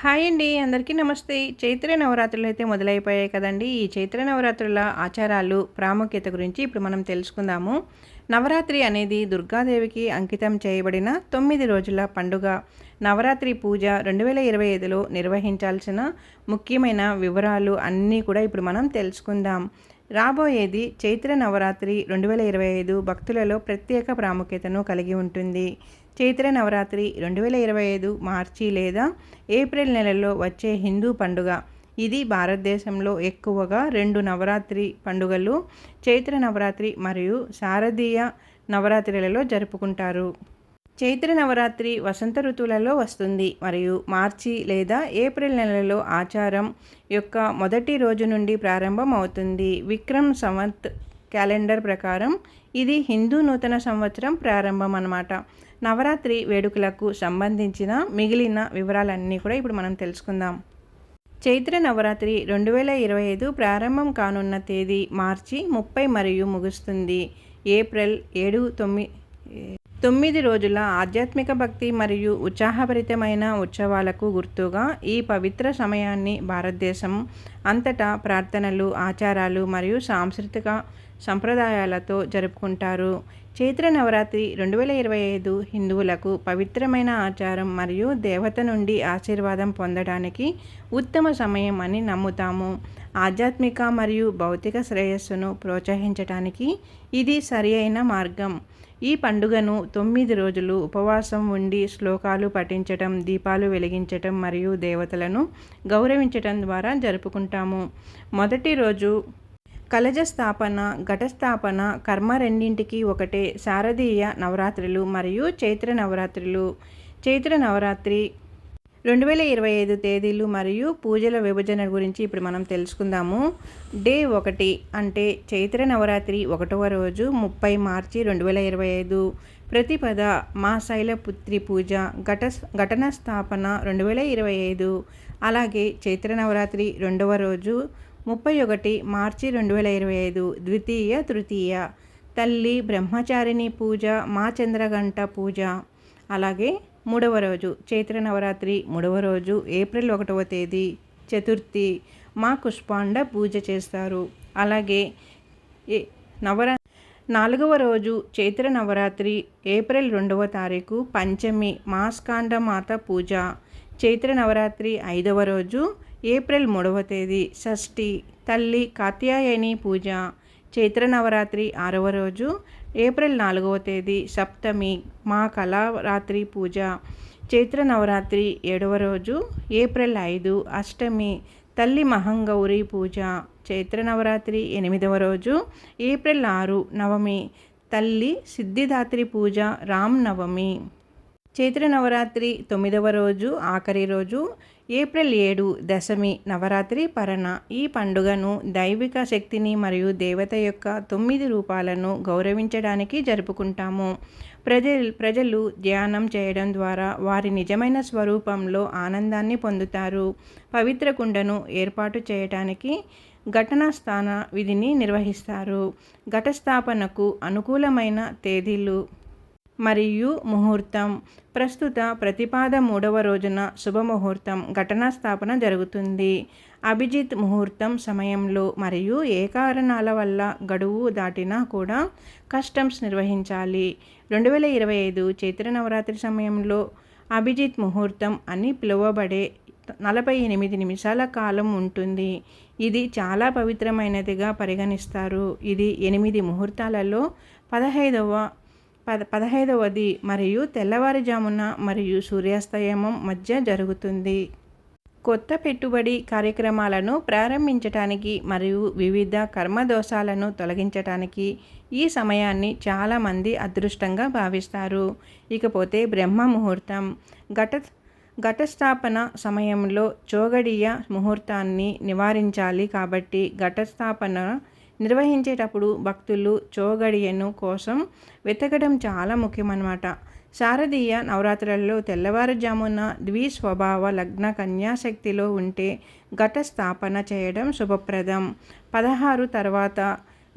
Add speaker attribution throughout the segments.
Speaker 1: Hi అండి అందరికీ నమస్తే. చైత్ర నవరాత్రులు అయితే మొదలైపోయాయి కదండి. ఈ చైత్ర నవరాత్రుల ఆచారాలు ప్రాముఖ్యత గురించి ఇప్పుడు మనం తెలుసుకుందాము. నవరాత్రి అనేది దుర్గాదేవికి అంకితం చేయబడిన తొమ్మిది రోజుల పండుగ. నవరాత్రి పూజ రెండు వేల ఇరవై ఐదులో నిర్వహించాల్సిన ముఖ్యమైన వివరాలు అన్నీ కూడా ఇప్పుడు మనం తెలుసుకుందాం. రాబోయేది చైత్ర నవరాత్రి రెండు వేల ఇరవై ఐదు భక్తులలో ప్రత్యేక ప్రాముఖ్యతను కలిగి ఉంటుంది. చైత్ర నవరాత్రి రెండు వేల ఇరవై ఐదు మార్చి లేదా ఏప్రిల్ నెలలో వచ్చే హిందూ పండుగ. ఇది భారతదేశంలో ఎక్కువగా రెండు నవరాత్రి పండుగలు చైత్ర నవరాత్రి మరియు శారదీయ నవరాత్రులలో జరుపుకుంటారు. చైత్ర నవరాత్రి వసంత ఋతువులలో వస్తుంది మరియు మార్చి లేదా ఏప్రిల్ నెలలో ఆచారం యొక్క మొదటి రోజు నుండి ప్రారంభమవుతుంది. విక్రమ్ సంవత్ క్యాలెండర్ ప్రకారం ఇది హిందూ నూతన సంవత్సరం ప్రారంభం అన్నమాట. నవరాత్రి వేడుకలకు సంబంధించిన మిగిలిన వివరాలన్నీ కూడా ఇప్పుడు మనం తెలుసుకుందాం. చైత్ర నవరాత్రి రెండు వేల ఇరవై ఐదు ప్రారంభం కానున్న తేదీ మార్చి ముప్పై మరియు ముగుస్తుంది. ఏప్రిల్ ఏడు తొమ్మిది తొమ్మిది రోజుల ఆధ్యాత్మిక భక్తి మరియు ఉత్సాహభరితమైన ఉత్సవాలకు గుర్తుగా ఈ పవిత్ర సమయాన్ని భారతదేశం అంతటా ప్రార్థనలు ఆచారాలు మరియు సాంస్కృతిక సంప్రదాయాలతో జరుపుకుంటారు. చైత్ర నవరాత్రి రెండు వేల ఇరవై ఐదు హిందువులకు పవిత్రమైన ఆచారం మరియు దేవత నుండి ఆశీర్వాదం పొందడానికి ఉత్తమ సమయం అని నమ్ముతాము. ఆధ్యాత్మిక మరియు భౌతిక శ్రేయస్సును ప్రోత్సహించడానికి ఇది సరి అయిన మార్గం. ఈ పండుగను తొమ్మిది రోజులు ఉపవాసం ఉండి శ్లోకాలు పఠించటం దీపాలు వెలిగించటం మరియు దేవతలను గౌరవించటం ద్వారా జరుపుకుంటాము. మొదటి రోజు కలజ స్థాపన ఘటస్థాపన కర్మ రెండింటికి ఒకటే శారదీయ నవరాత్రులు మరియు చైత్ర నవరాత్రులు. చైత్ర నవరాత్రి రెండు వేల ఇరవై ఐదు తేదీలు మరియు పూజల విభజన గురించి ఇప్పుడు మనం తెలుసుకుందాము. డే ఒకటి అంటే చైత్ర నవరాత్రి ఒకటవ రోజు ముప్పై మార్చి రెండు వేల ఇరవై ఐదు. ప్రతిపద మా శైలపుత్రి పూజ ఘట ఘటన స్థాపన రెండు వేల ఇరవై ఐదు. అలాగే చైత్ర నవరాత్రి రెండవ రోజు ముప్పై ఒకటి మార్చి రెండు వేల ఇరవై ఐదు ద్వితీయ తృతీయ. తల్లి బ్రహ్మచారిణి పూజ మా చంద్రగంట పూజ. అలాగే మూడవ రోజు చైత్ర నవరాత్రి మూడవ రోజు ఏప్రిల్ ఒకటవ తేదీ చతుర్థి. మా పుష్పాండ పూజ చేస్తారు. అలాగే నవరా నాలుగవ రోజు చైత్ర నవరాత్రి ఏప్రిల్ రెండవ తారీఖు పంచమి మాస్కాండమాత పూజ. చైత్ర నవరాత్రి ఐదవ రోజు ఏప్రిల్ మూడవ తేదీ షష్ఠి తల్లి కాత్యాయని పూజ చైత్ర నవరాత్రి ఆరవ రోజు ఏప్రిల్ నాలుగవ తేదీ సప్తమి మా కళారాత్రి పూజ చైత్ర నవరాత్రి ఏడవ రోజు ఏప్రిల్ ఐదు అష్టమి తల్లి మహంగౌరి పూజ చైత్ర నవరాత్రి ఎనిమిదవ రోజు ఏప్రిల్ ఆరు నవమి తల్లి సిద్ధిదాత్రి పూజ రామ్ నవమి. చైత్ర నవరాత్రి తొమ్మిదవ రోజు ఆఖరి రోజు ఏప్రిల్ ఏడు దశమి నవరాత్రి పరణ ఈ పండుగను దైవిక శక్తిని మరియు దేవత యొక్క తొమ్మిది రూపాలను గౌరవించడానికి జరుపుకుంటాము. ప్రజ ప్రజలు ధ్యానం చేయడం ద్వారా వారి నిజమైన స్వరూపంలో ఆనందాన్ని పొందుతారు. పవిత్ర కుండను ఏర్పాటు చేయటానికి ఘటనా స్థాన విధిని నిర్వహిస్తారు. ఘటస్థాపనకు అనుకూలమైన తేదీలు మరియు ముహూర్తం. ప్రస్తుత ప్రతిపాద మూడవ రోజున శుభముహూర్తం ఘటనా స్థాపన జరుగుతుంది. అభిజిత్ ముహూర్తం సమయంలో మరియు ఏ కారణాల వల్ల గడువు దాటినా కూడా కస్టమ్స్ నిర్వహించాలి. రెండు వేల ఇరవై ఐదు చైత్ర నవరాత్రి సమయంలో అభిజిత్ ముహూర్తం అని పిలువబడే నలభై ఎనిమిది నిమిషాల కాలం ఉంటుంది. ఇది చాలా పవిత్రమైనదిగా పరిగణిస్తారు. ఇది ఎనిమిది ముహూర్తాలలో పదహైదవ పద పదహైదవది. మరియు తెల్లవారుజామున మరియు సూర్యాస్తయమం మధ్య జరుగుతుంది. కొత్త పెట్టుబడి కార్యక్రమాలను ప్రారంభించటానికి మరియు వివిధ కర్మదోషాలను తొలగించటానికి ఈ సమయాన్ని చాలామంది అదృష్టంగా భావిస్తారు. ఇకపోతే బ్రహ్మ ముహూర్తం ఘట ఘటస్థాపన సమయంలో చోగడియ ముహూర్తాన్ని నివారించాలి కాబట్టి ఘటస్థాపన నిర్వహించేటప్పుడు భక్తులు చోగడియను కోసం వెతకడం చాలా ముఖ్యమన్నమాట. శారదీయ నవరాత్రులలో తెల్లవారుజామున ద్విస్వభావ లగ్న కన్యాశక్తిలో ఉంటే ఘట స్థాపన చేయడం శుభప్రదం. పదహారు తర్వాత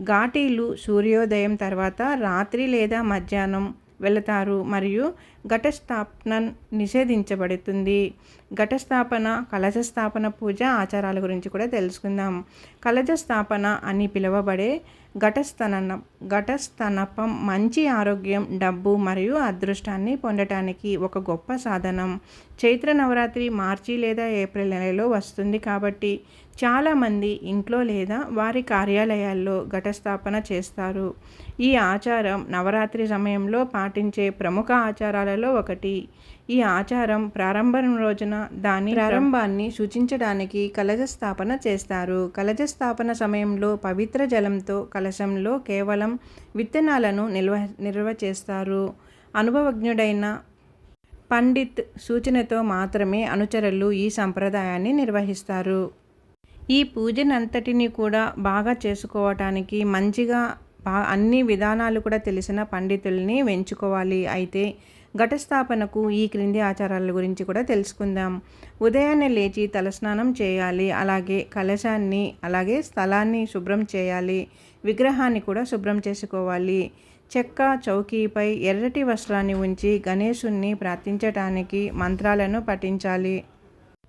Speaker 1: ఘాటీలు సూర్యోదయం తర్వాత రాత్రి లేదా మధ్యాహ్నం వెళతారు. మరియు ఘటస్థాపన నిషేధించబడుతుంది. ఘటస్థాపన కలశ స్థాపన పూజ ఆచారాల గురించి కూడా తెలుసుకుందాం. కలశస్థాపన అని పిలువబడే ఘటస్థన ఘటస్థనపం మంచి ఆరోగ్యం డబ్బు మరియు అదృష్టాన్ని పొందటానికి ఒక గొప్ప సాధనం. చైత్ర నవరాత్రి మార్చి లేదా ఏప్రిల్ నెలలో వస్తుంది కాబట్టి చాలామంది ఇంట్లో లేదా వారి కార్యాలయాల్లో ఘటస్థాపన చేస్తారు. ఈ ఆచారం నవరాత్రి సమయంలో పాటించే ప్రముఖ ఆచారాలలో ఒకటి. ఈ ఆచారం ప్రారంభం రోజున దాని ప్రారంభాన్ని సూచించడానికి కలజ స్థాపన చేస్తారు. కలజ స్థాపన సమయంలో పవిత్ర జలంతో కలశంలో కేవలం విత్తనాలను నిల్వ నిల్వ చేస్తారు అనుభవజ్ఞుడైన పండిత్ సూచనతో మాత్రమే అనుచరులు ఈ సంప్రదాయాన్ని నిర్వహిస్తారు. ఈ పూజనంతటిని కూడా బాగా చేసుకోవటానికి మంచిగా బా అన్ని విధానాలు కూడా తెలిసిన పండితుల్ని వెంచుకోవాలి. అయితే ఘటస్థాపనకు ఈ క్రింది ఆచారాల గురించి కూడా తెలుసుకుందాం. ఉదయాన్నే లేచి తలస్నానం చేయాలి. అలాగే కలశాన్ని అలాగే స్థలాన్ని శుభ్రం చేయాలి. విగ్రహాన్ని కూడా శుభ్రం చేసుకోవాలి. చెక్క చౌకీపై ఎర్రటి వస్త్రాన్ని ఉంచి గణేశుణ్ణి ప్రార్థించటానికి మంత్రాలను పఠించాలి.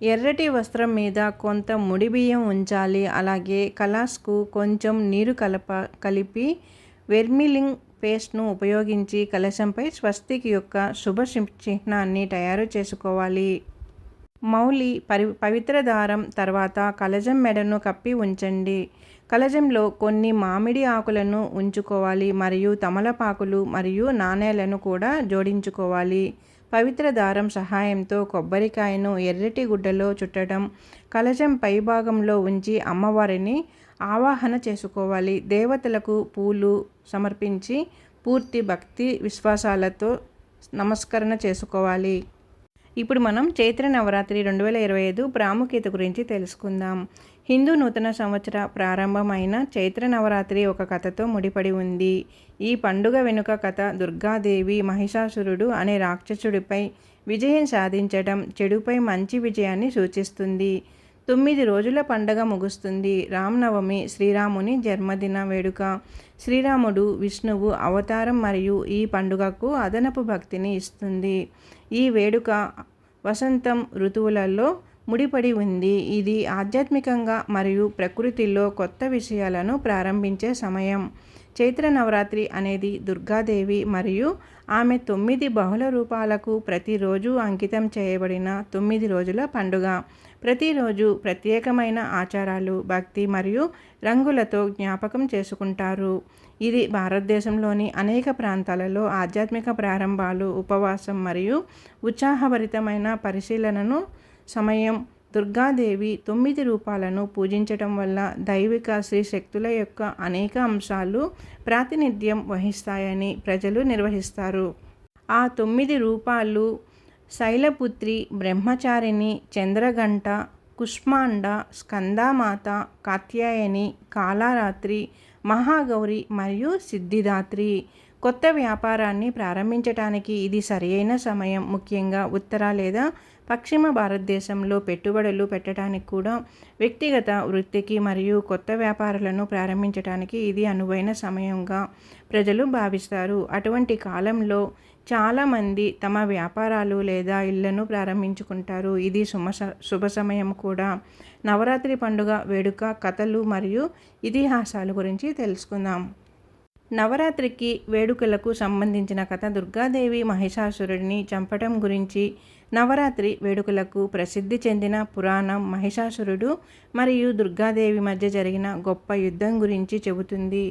Speaker 1: ఎర్రటి వస్త్రం మీద కొంత ముడి బియ్యం ఉంచాలి. అలాగే కలాస్కు కొంచెం నీరు కలప కలిపి వెర్మిలింగ్ పేస్ట్ను ఉపయోగించి కలశంపై స్వస్తిక్ యొక్క శుభ చిహ్నాన్ని తయారు చేసుకోవాలి. మౌలి పరి పవిత్ర దారం తర్వాత కలజం మెడను కప్పి ఉంచండి. కలజంలో కొన్ని మామిడి ఆకులను ఉంచుకోవాలి. మరియు తమలపాకులు మరియు నాణేలను కూడా జోడించుకోవాలి. పవిత్ర దారం సహాయంతో కొబ్బరికాయను ఎర్రటి గుడ్డలో చుట్టడం కలశం పైభాగంలో ఉంచి అమ్మవారిని ఆవాహన చేసుకోవాలి. దేవతలకు పూలు సమర్పించి పూర్తి భక్తి విశ్వాసాలతో నమస్కరణ చేసుకోవాలి. ఇప్పుడు మనం చైత్ర నవరాత్రి రెండు వేల ఇరవై ఐదు ప్రాముఖ్యత గురించి తెలుసుకుందాం. హిందూ నూతన సంవత్సర ప్రారంభమైన చైత్ర నవరాత్రి ఒక కథతో ముడిపడి ఉంది. ఈ పండుగ వెనుక కథ దుర్గాదేవి మహిషాసురుడు అనే రాక్షసుడిపై విజయం సాధించడం చెడుపై మంచి విజయాన్ని సూచిస్తుంది. తొమ్మిది రోజుల పండగ ముగుస్తుంది. రామనవమి శ్రీరాముని జన్మదిన వేడుక. శ్రీరాముడు విష్ణువు అవతారం మరియు ఈ పండుగకు అదనపు భక్తిని ఇస్తుంది. ఈ వేడుక వసంతం ఋతువులలో ముడిపడి ఉంది. ఇది ఆధ్యాత్మికంగా మరియు ప్రకృతిలో కొత్త విషయాలను ప్రారంభించే సమయం. చైత్ర నవరాత్రి అనేది దుర్గాదేవి మరియు ఆమె తొమ్మిది బహుళ రూపాలకు ప్రతిరోజు అంకితం చేయబడిన తొమ్మిది రోజుల పండుగ. ప్రతిరోజు ప్రత్యేకమైన ఆచారాలు భక్తి మరియు రంగులతో జ్ఞాపకం చేసుకుంటారు. ఇది భారతదేశంలోని అనేక ప్రాంతాలలో ఆధ్యాత్మిక ప్రారంభాలు ఉపవాసం మరియు ఉత్సాహభరితమైన పరిశీలనను సమయం దుర్గాదేవి తొమ్మిది రూపాలను పూజించటం వల్ల దైవిక శ్రీ శక్తుల యొక్క అనేక అంశాలు ప్రాతినిధ్యం వహిస్తాయని ప్రజలు నిర్వహిస్తారు. ఆ తొమ్మిది రూపాలు శైలపుత్రి బ్రహ్మచారిణి చంద్రగంట కుష్మాండ స్కందామాత కాత్యాయని కాళారాత్రి మహాగౌరి మరియు సిద్ధిదాత్రి. కొత్త వ్యాపారాన్ని ప్రారంభించడానికి ఇది సరియైన సమయం ముఖ్యంగా ఉత్తర లేదా పశ్చిమ భారతదేశంలో పెట్టుబడులు పెట్టడానికి కూడా వ్యక్తిగత వృత్తికి మరియు కొత్త వ్యాపారాలను ప్రారంభించడానికి ఇది అనువైన సమయంగా ప్రజలు భావిస్తారు. అటువంటి కాలంలో చాలామంది తమ వ్యాపారాలు లేదా ఇళ్ళను ప్రారంభించుకుంటారు. ఇది శుభ శుభ సమయం కూడా. నవరాత్రి పండుగ వేడుక కథలు మరియు ఇతిహాసాల గురించి తెలుసుకుందాం. నవరాత్రికి వేడుకలకు సంబంధించిన కథ దుర్గాదేవి మహిషాసురుడిని చంపటం గురించి నవరాత్రి వేడుకలకు ప్రసిద్ధి చెందిన పురాణం మహిషాసురుడు మరియు దుర్గాదేవి మధ్య జరిగిన గొప్ప యుద్ధం గురించి చెబుతుంది.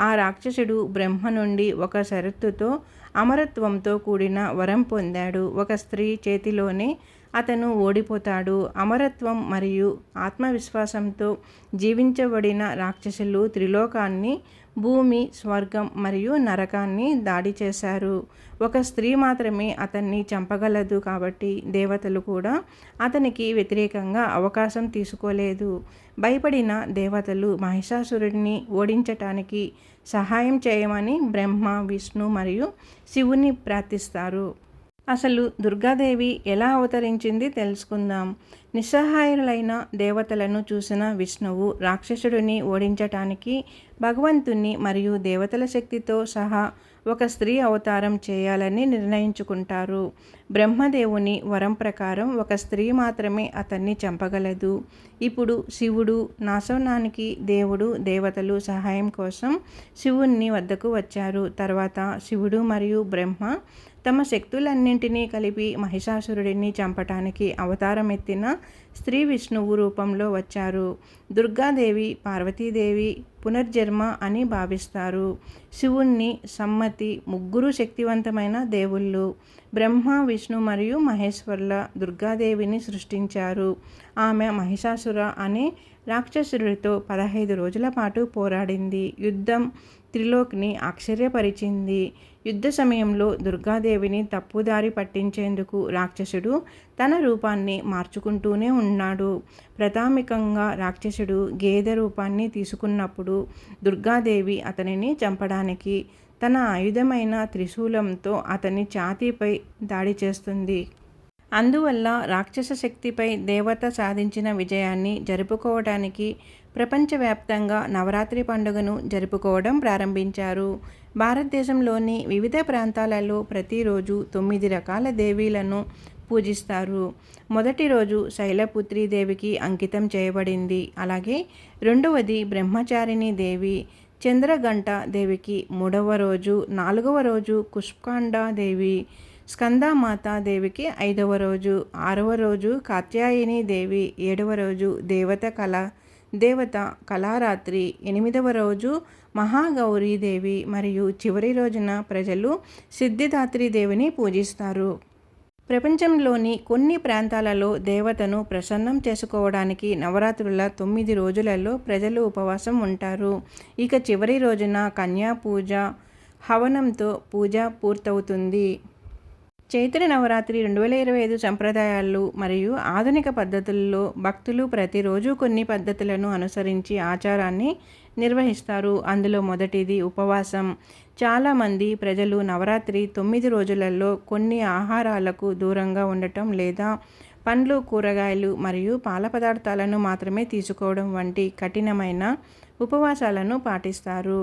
Speaker 1: ఆ రాక్షసుడు బ్రహ్మ నుండి ఒక షరతుతో అమరత్వంతో కూడిన వరం పొందాడు. ఒక స్త్రీ చేతిలోనే అతను ఓడిపోతాడు. అమరత్వం మరియు ఆత్మవిశ్వాసంతో జీవించబడిన రాక్షసులు త్రిలోకాన్ని భూమి స్వర్గం మరియు నరకాన్ని దాడి చేశారు. ఒక స్త్రీ మాత్రమే అతన్ని చంపగలదు కాబట్టి దేవతలు కూడా అతనికి వ్యతిరేకంగా అవకాశం తీసుకోలేదు. భయపడిన దేవతలు మహిషాసురుడిని ఓడించటానికి సహాయం చేయమని బ్రహ్మ విష్ణు మరియు శివుని ప్రార్థిస్తారు. అసలు దుర్గాదేవి ఎలా అవతరించింది తెలుసుకుందాం. నిస్సహాయులైన దేవతలను చూసిన విష్ణువు రాక్షసుడిని ఓడించటానికి భగవంతుని మరియు దేవతల శక్తితో సహా ఒక స్త్రీ అవతారం చేయాలని నిర్ణయించుకుంటారు. బ్రహ్మదేవుని వరం ప్రకారం ఒక స్త్రీ మాత్రమే అతన్ని చంపగలదు. ఇప్పుడు శివుడు నాశనానికి దేవుడు దేవతలు సహాయం కోసం శివుణ్ణి వద్దకు వచ్చారు. తర్వాత శివుడు మరియు బ్రహ్మ తమ శక్తులన్నింటినీ కలిపి మహిషాసురుడిని చంపటానికి అవతారం ఎత్తిన స్త్రీ విష్ణువు రూపంలో వచ్చారు. దుర్గాదేవి పార్వతీదేవి పునర్జన్మ అని భావిస్తారు. శివుణ్ణి సమ్మతి ముగ్గురు శక్తివంతమైన దేవుళ్ళు. బ్రహ్మ విష్ణు మరియు మహేశ్వర్ల దుర్గాదేవిని సృష్టించారు. ఆమె మహిషాసుర అనే రాక్షసుడితో పదహైదు రోజుల పాటు పోరాడింది. యుద్ధం త్రిలోక్ని ఆశ్చర్యపరిచింది. యుద్ధ సమయంలో దుర్గాదేవిని తప్పుదారి పట్టించేందుకు రాక్షసుడు తన రూపాన్ని మార్చుకుంటూనే ఉన్నాడు. ప్రాథమికంగా రాక్షసుడు గేదె రూపాన్ని తీసుకున్నప్పుడు దుర్గాదేవి అతనిని చంపడానికి తన ఆయుధమైన త్రిశూలంతో అతని ఛాతీపై దాడి చేస్తుంది. అందువల్ల రాక్షస శక్తిపై దేవత సాధించిన విజయాన్ని జరుపుకోవడానికి ప్రపంచవ్యాప్తంగా నవరాత్రి పండుగను జరుపుకోవడం ప్రారంభించారు. భారతదేశంలోని వివిధ ప్రాంతాలలో ప్రతిరోజు తొమ్మిది రకాల దేవీలను పూజిస్తారు. మొదటి రోజు శైలపుత్రి దేవికి అంకితం చేయబడింది. అలాగే రెండవది బ్రహ్మచారిణి దేవి. చంద్రగంట దేవికి మూడవ రోజు నాలుగవ రోజు కుష్కాండ దేవి. స్కందామాత దేవికి ఐదవ రోజు ఆరవ రోజు కాత్యాయని దేవి ఏడవ రోజు దేవత కళ దేవత కళారాత్రి ఎనిమిదవ రోజు మహాగౌరీదేవి మరియు చివరి రోజున ప్రజలు సిద్ధిదాత్రి దేవిని పూజిస్తారు. ప్రపంచంలోని కొన్ని ప్రాంతాలలో దేవతను ప్రసన్నం చేసుకోవడానికి నవరాత్రుల తొమ్మిది రోజులలో ప్రజలు ఉపవాసం ఉంటారు. ఇక చివరి రోజున కన్యా పూజ హవనంతో పూజ పూర్తవుతుంది. చైత్ర నవరాత్రి రెండు వేల ఇరవై ఐదు సంప్రదాయాలు మరియు ఆధునిక పద్ధతుల్లో భక్తులు ప్రతిరోజు కొన్ని పద్ధతులను అనుసరించి ఆచారాన్ని నిర్వహిస్తారు. అందులో మొదటిది ఉపవాసం. చాలామంది ప్రజలు నవరాత్రి తొమ్మిది రోజులలో కొన్ని ఆహారాలకు దూరంగా ఉండటం లేదా పండ్లు కూరగాయలు మరియు పాల పదార్థాలను మాత్రమే తీసుకోవడం వంటి కఠినమైన ఉపవాసాలను పాటిస్తారు.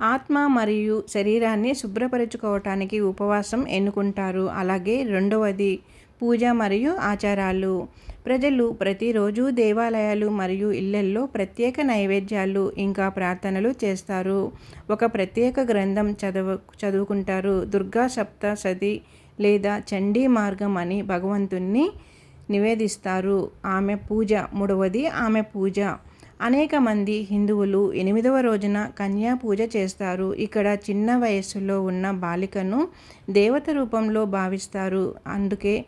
Speaker 1: ఆత్మ మరియు శరీరాన్ని శుభ్రపరచుకోవటానికి ఉపవాసం ఎన్నుకుంటారు. అలాగే రెండవది పూజ మరియు ఆచారాలు. ప్రజలు ప్రతిరోజు దేవాలయాలు మరియు ఇళ్ళల్లో ప్రత్యేక నైవేద్యాలు ఇంకా ప్రార్థనలు చేస్తారు. ఒక ప్రత్యేక గ్రంథం చదువు చదువుకుంటారు. దుర్గా సప్తసతి లేదా చండీ మార్గం అని భగవంతుణ్ణి నివేదిస్తారు. ఆమె పూజ మూడవది ఆమె పూజ. అనేక మంది హిందువులు ఎనిమిదవ రోజున కన్యా పూజ చేస్తారు. ఇక్కడ చిన్న వయస్సులో ఉన్న బాలికను దేవత రూపంలో భావిస్తారు. అందుకే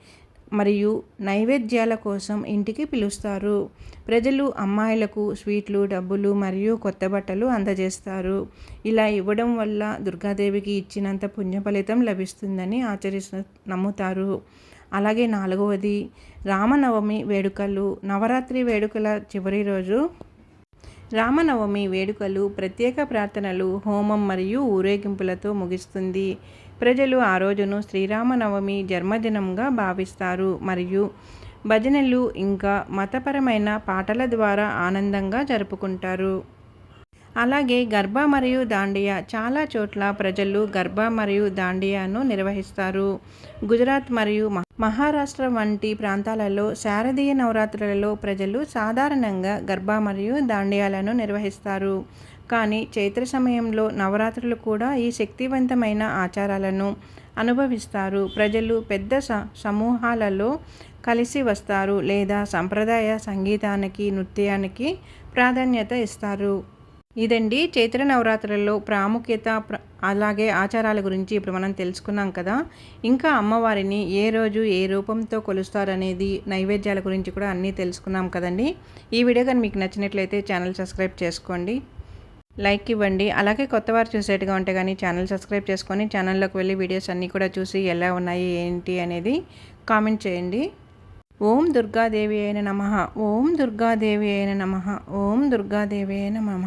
Speaker 1: మరియు నైవేద్యాల కోసం ఇంటికి పిలుస్తారు. ప్రజలు అమ్మాయిలకు స్వీట్లు డబ్బులు మరియు కొత్త బట్టలు అందజేస్తారు. ఇలా ఇవ్వడం వల్ల దుర్గాదేవికి ఇచ్చినంత పుణ్య ఫలితం లభిస్తుందని ఆచరిస్తు నమ్ముతారు. అలాగే నాలుగవది రామనవమి వేడుకలు. నవరాత్రి వేడుకల చివరి రోజు రామనవమి వేడుకలు ప్రత్యేక ప్రార్థనలు హోమం మరియు ఊరేగింపులతో ముగిస్తుంది. ప్రజలు ఆ రోజును శ్రీరామనవమి జన్మదినంగా భావిస్తారు. మరియు భజనలు ఇంకా మతపరమైన పాటల ద్వారా ఆనందంగా జరుపుకుంటారు. అలాగే గర్భ మరియు దాండియా చాలా చోట్ల ప్రజలు గర్భ మరియు దాండియాను నిర్వహిస్తారు. గుజరాత్ మరియు మహారాష్ట్ర వంటి ప్రాంతాలలో శారదీయ నవరాత్రులలో ప్రజలు సాధారణంగా గర్భ మరియు దాండియాలను నిర్వహిస్తారు. కానీ చైత్ర సమయంలో నవరాత్రులు కూడా ఈ శక్తివంతమైన ఆచారాలను అనుభవిస్తారు. ప్రజలు పెద్ద సమూహాలలో కలిసి వస్తారు లేదా సంప్రదాయ సంగీతానికి నృత్యానికి ప్రాధాన్యత ఇస్తారు. ఇదండి చైత్ర నవరాత్రులలో ప్రాముఖ్యత అలాగే ఆచారాల గురించి ఇప్పుడు మనం తెలుసుకున్నాం కదా. ఇంకా అమ్మవారిని ఏ రోజు ఏ రూపంతో కొలుస్తారనేది నైవేద్యాల గురించి కూడా అన్నీ తెలుసుకున్నాం కదండి. ఈ వీడియో కానీ మీకు నచ్చినట్లయితే ఛానల్ సబ్స్క్రైబ్ చేసుకోండి. లైక్ ఇవ్వండి. అలాగే కొత్త వారు చూసేట్టుగా ఉంటే కానీ ఛానల్ సబ్స్క్రైబ్ చేసుకొని ఛానల్లోకి వెళ్ళి వీడియోస్ అన్నీ కూడా చూసి ఎలా ఉన్నాయి ఏంటి అనేది కామెంట్ చేయండి. ఓం దుర్గాదేవి అయిన నమ. ఓం దుర్గాదేవి అయిన నమ. ఓం దుర్గాదేవి అయిన నమ.